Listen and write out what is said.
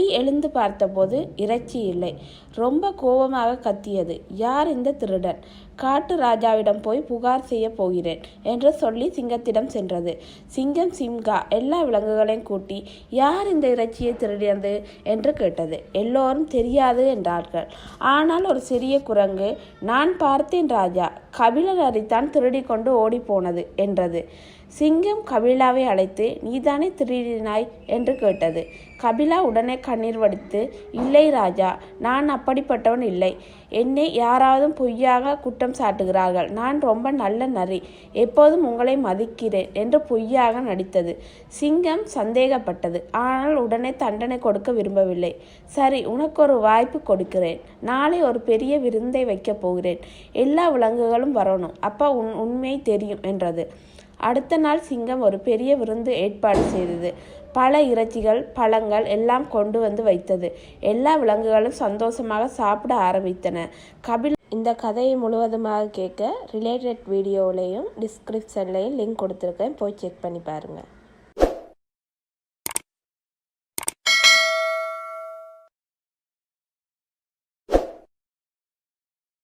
புலி எழுந்து பார்த்தபோது இறைச்சி இல்லை. ரொம்ப கோபமாக கத்தியது. யார் இந்த திருடன்? காட்டு ராஜாவிடம் போய் புகார் செய்ய போகிறேன் என்று சொல்லி சிங்கத்திடம் சென்றது. சிங்கம் சிம்கா எல்லா விலங்குகளையும் கூட்டி யார் இந்த இறைச்சியை திருடியது? என்று கேட்டது. எல்லோரும் தெரியாது என்றார்கள். ஆனால் ஒரு சிறிய குரங்கு நான் பார்த்தேன் ராஜா. கபிலர் அரித்தான் திருடி கொண்டு ஓடிப்போனது என்றது. சிங்கம் கபிலாவை அழைத்து நீதானே திருடினாய்? என்று கேட்டது. கபிலா உடனே கண்ணீர் வடித்து இல்லை ராஜா நான் அப்படிப்பட்டவன் இல்லை. என்னை யாராவது பொய்யாக குற்றம் சாட்டுகிறார்கள். நான் ரொம்ப நல்ல நரி. எப்போதும் உங்களை மதிக்கிறேன் என்று பொய்யாக நடித்தது. சிங்கம் சந்தேகப்பட்டது. ஆனால் உடனே தண்டனை கொடுக்க விரும்பவில்லை. சரி உனக்கு ஒரு வாய்ப்பு கொடுக்கிறேன். நாளை ஒரு பெரிய விருந்தை வைக்கப் போகிறேன். எல்லா விலங்குகளும் வரணும். அப்போ உன் உண்மை தெரியும் என்றது. அடுத்த நாள் சிங்கம் ஒரு பெரிய விருந்து ஏற்பாடு செய்தது. பல இறைச்சிகள் பழங்கள் எல்லாம் கொண்டு வந்து வைத்தது. எல்லா விலங்குகளும் சந்தோஷமாக சாப்பிட ஆரம்பித்தன. கபில் இந்த கதையை முழுவதுமாக கேட்க ரிலேட்டட் வீடியோவிலையும் டிஸ்கிரிப்ஷன்லையும் லிங்க் கொடுத்துருக்கேன். போய் செக் பண்ணி பாருங்கள்